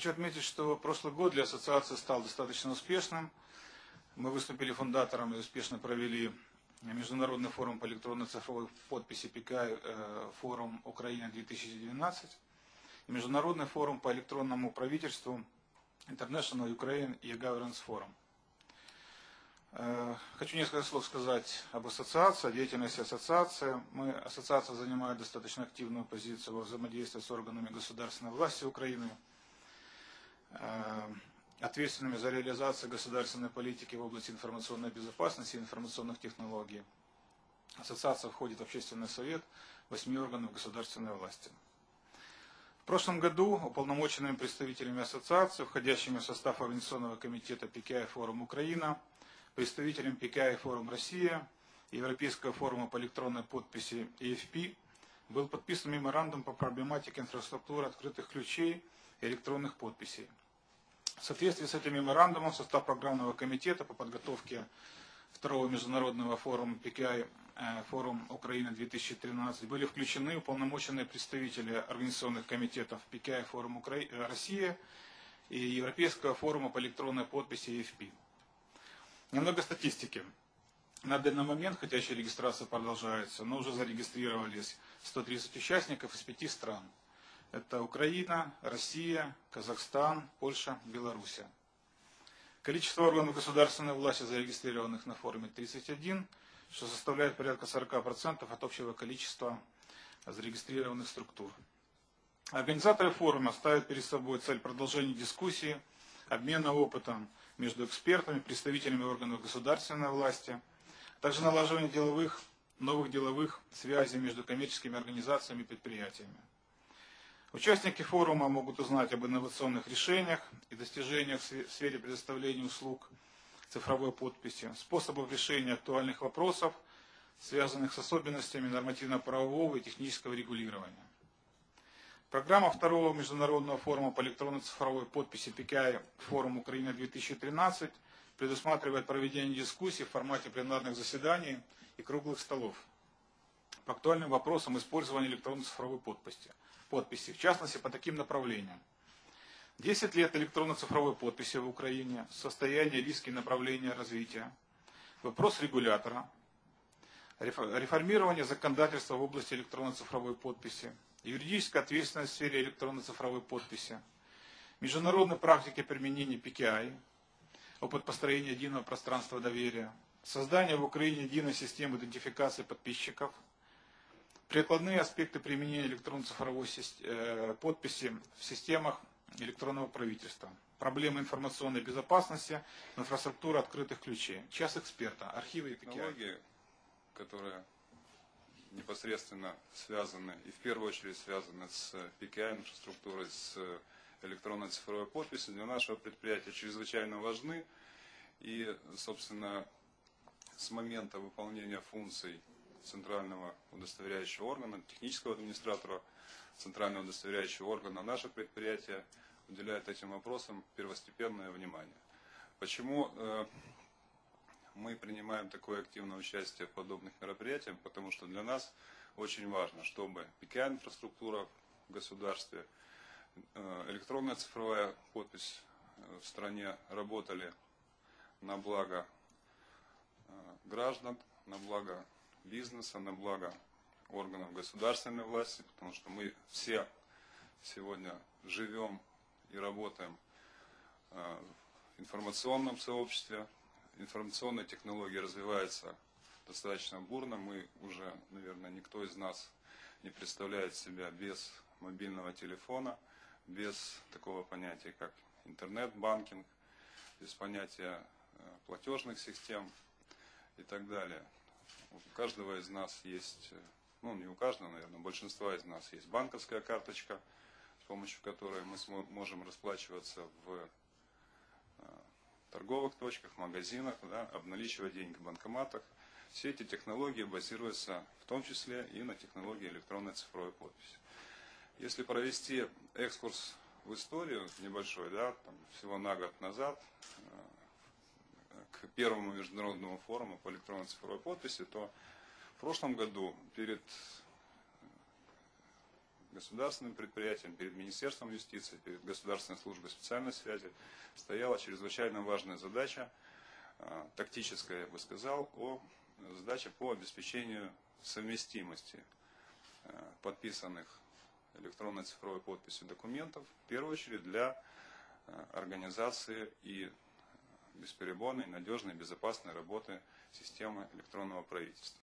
Хочу отметить, что прошлый год для ассоциации стал достаточно успешным. Мы выступили фундатором и успешно провели Международный форум по электронной цифровой подписи ПК форум Украина-2012 и Международный форум по электронному правительству International Ukraine e-Governance Forum. Э, хочу несколько слов сказать об ассоциации, деятельности ассоциации. Мы, ассоциация занимает достаточно активную позицию во взаимодействии с органами государственной власти Украины, э, ответственными за реализацию государственной политики в области информационной безопасности и информационных технологий. Ассоциация входит в общественный совет восьми органов государственной власти. В прошлом году уполномоченными представителями ассоциации, входящими в состав Организационного комитета ПКИ форум Украина, представителем ПКИ форум Россия, Европейского форума по электронной подписи EFP, был подписан меморандум по проблематике инфраструктуры открытых ключей и электронных подписей. В соответствии с этим меморандумом состав программного комитета по подготовке второго международного форума PKI э, форум Украина 2013 были включены уполномоченные представители организационных комитетов PKI форум Укра... Россия и Европейского форума по электронной подписи EFP. Немного статистики. На данный момент, хотя еще регистрация продолжается, но уже зарегистрировались 130 участников из пяти стран. Это Украина, Россия, Казахстан, Польша, Белоруссия. Количество органов государственной власти, зарегистрированных на форуме 31, что составляет порядка 40% от общего количества зарегистрированных структур. Организаторы форума ставят перед собой цель продолжения дискуссии, обмена опытом между экспертами, представителями органов государственной власти, также налаживание деловых, новых деловых связей между коммерческими организациями и предприятиями. Участники форума могут узнать об инновационных решениях и достижениях в сфере предоставления услуг цифровой подписи, способов решения актуальных вопросов, связанных с особенностями нормативно-правового и технического регулирования. Программа второго международного форума по электронной цифровой подписи PKI «Форум Украина-2013» предусматривает проведение дискуссий в формате пленарных заседаний и круглых столов по актуальным вопросам использования электронной цифровой подписи, подписи, в частности по таким направлениям. 10 лет электронно-цифровой подписи в Украине, состояние, риски направления развития, вопрос регулятора, реформирование законодательства в области электронно-цифровой подписи, юридическая ответственность в сфере электронно-цифровой подписи, международной практики применения PKI, опыт построения единого пространства доверия, создание в Украине единой системы идентификации подписчиков, прикладные аспекты применения электронно-цифровой э, подписи в системах электронного правительства, проблемы информационной безопасности, инфраструктура открытых ключей, час эксперта, архивы и. Технологии, которые непосредственно связаны, и в первую очередь связаны с PKI инфраструктурой, с электронной цифровой подписью, для нашего предприятия чрезвычайно важны. И, собственно, с момента выполнения функций центрального удостоверяющего органа, технического администратора центрального удостоверяющего органа, наше предприятие уделяет этим вопросам первостепенное внимание. Почему э, мы принимаем такое активное участие в подобных мероприятиях, потому что для нас очень важно, чтобы PKI-инфраструктура в государстве, электронная цифровая подпись э, в стране работали на благо э, граждан, на благо бизнеса, на благо органов государственной власти, потому что мы все сегодня живем и работаем в информационном сообществе, информационные технологии развиваются достаточно бурно. Мы уже, наверное, никто из нас не представляет себя без мобильного телефона, без такого понятия, как интернет-банкинг, без понятия э, платежных систем и так далее. У каждого из нас есть, э, ну не у каждого, наверное, у большинства из нас есть банковская карточка, с помощью которой мы можем расплачиваться в торговых точках, магазинах, да, обналичивать деньги в банкоматах. Все эти технологии базируются в том числе и на технологии электронной цифровой подписи. Если провести экскурс в историю небольшой, да, там, всего на год назад, э, к первому международному форуму по электронной цифровой подписи, то в прошлом году перед государственным предприятиям, перед Министерством юстиции, перед Государственной службой специальной связи стояла чрезвычайно важная задача, э, тактическая, я бы сказал, о задача по обеспечению совместимости э, подписанных электронной цифровой подписью документов, в первую очередь для э, организации и бесперебойной, надежной, безопасной работы системы электронного правительства.